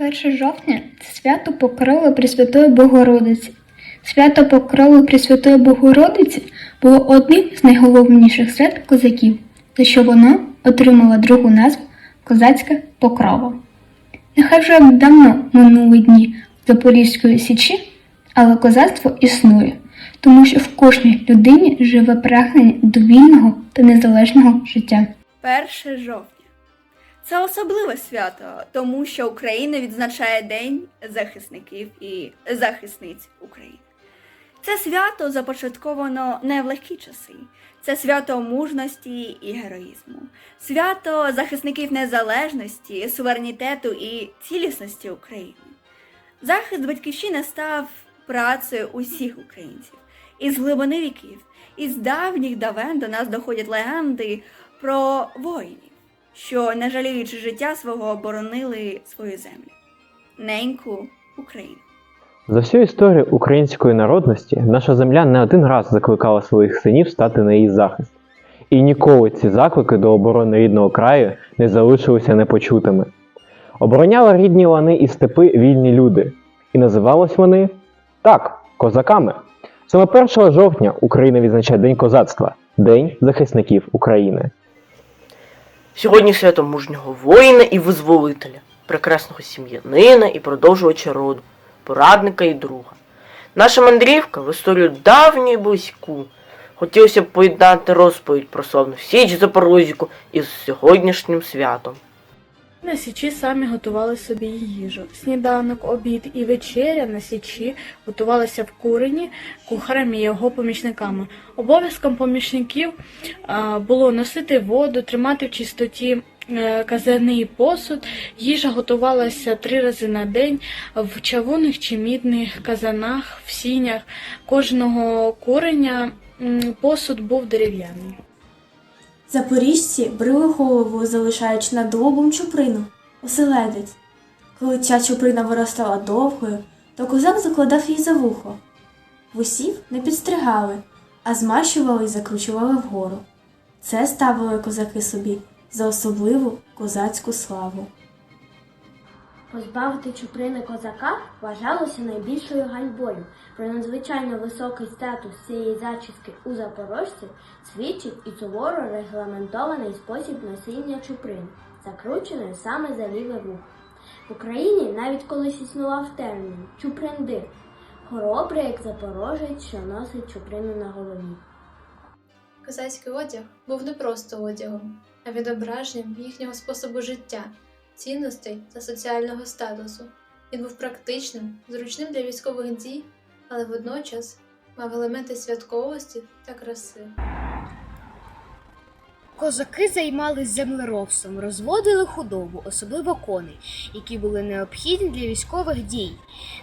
1 жовтня це свято Покрови Пресвятої Богородиці. Свято Покрови Пресвятої Богородиці було одним з найголовніших свят козаків, за що воно отримало другу назву Козацька Покрова. Нехай вже давно минули дні Запорізької січі, але козацтво існує, тому що в кожній людині живе прагнення до вільного та незалежного життя. 1 жовтня. Це особливе свято, тому що Україна відзначає День захисників і захисниць України. Це свято започатковано не в легкі часи. Це свято мужності і героїзму, свято захисників незалежності, суверенітету і цілісності України. Захист батьківщини став працею усіх українців із глибини віків, із давніх давен до нас доходять легенди про воїнів, що, не жаліючи життя свого, оборонили свою землю, неньку Україну. За всю історію української народності наша земля не один раз закликала своїх синів стати на її захист. І ніколи ці заклики до оборони рідного краю не залишилися непочутими. Обороняли рідні лани і степи вільні люди, і називались вони так, козаками. Саме 1 жовтня Україна відзначає День козацтва, День захисників України. Сьогодні свято мужнього воїна і визволителя, прекрасного сім'янина і продовжувача роду, порадника і друга. Наша мандрівка в історію давню і близьку. Хотілося б поєднати розповідь про славну Січ Запорозіку із сьогоднішнім святом. На січі самі готували собі їжу. Сніданок, обід і вечеря на січі готувалися в курені кухарем і його помічниками. Обов'язком помічників було носити воду, тримати в чистоті е, казани і посуд. Їжа готувалася три рази на день в чавунних чи мідних казанах, в сінях. Кожного куреня посуд був дерев'яний. Запоріжці брили голову, залишаючи над лобом чуприну, оселедець. Коли ця чуприна виростала довгою, то козак закладав її за вухо. Вусів не підстригали, а змащували і закручували вгору. Це ставили козаки собі за особливу козацьку славу. Позбавити чуприни козака вважалося найбільшою ганьбою. Про надзвичайно високий статус цієї зачіски у запорожців свідчить і суворо регламентований спосіб носіння чуприн, закрученої саме за ліве вухо. В Україні навіть колись існував термін чуприндир хоробрий, як запорожець, що носить чуприну на голові. Козацький одяг був не просто одягом, а відображенням їхнього способу життя, цінностей та соціального статусу. Він був практичним, зручним для військових дій, але водночас мав елементи святковості та краси. Козаки займались землеробством, розводили худобу, особливо коней, які були необхідні для військових дій.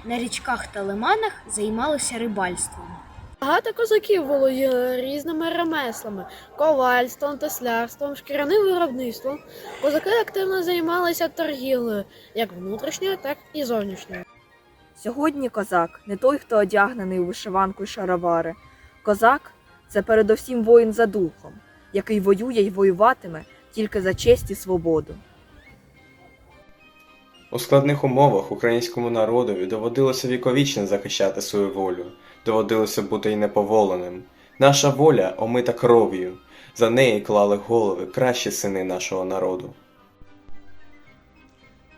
На річках та лиманах займалися рибальством. Багато козаків володіли різними ремеслами, ковальством, теслярством, шкіряним виробництвом. Козаки активно займалися торгівлею, як внутрішньою, так і зовнішньою. Сьогодні козак не той, хто одягнений у вишиванку й шаровари. Козак це передовсім воїн за духом, який воює й воюватиме тільки за честь і свободу. У складних умовах українському народові доводилося віковічно захищати свою волю, доводилося бути й неповоленим. Наша воля омита кров'ю, за неї клали голови кращі сини нашого народу.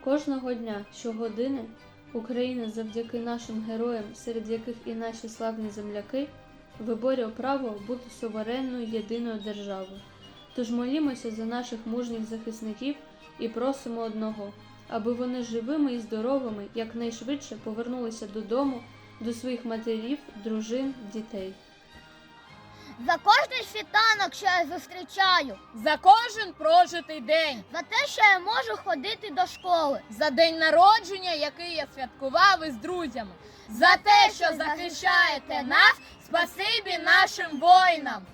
Кожного дня, щогодини, Україна завдяки нашим героям, серед яких і наші славні земляки, виборює право бути суверенною єдиною державою. Тож молімося за наших мужніх захисників і просимо одного, аби вони живими і здоровими якнайшвидше повернулися додому, до своїх матерів, дружин, дітей. За кожний світанок, що я зустрічаю, За кожен прожитий день, за те, що я можу ходити до школи. за день народження, який я святкував із друзями, за те, що захищаєте нас, спасибі нашим воїнам.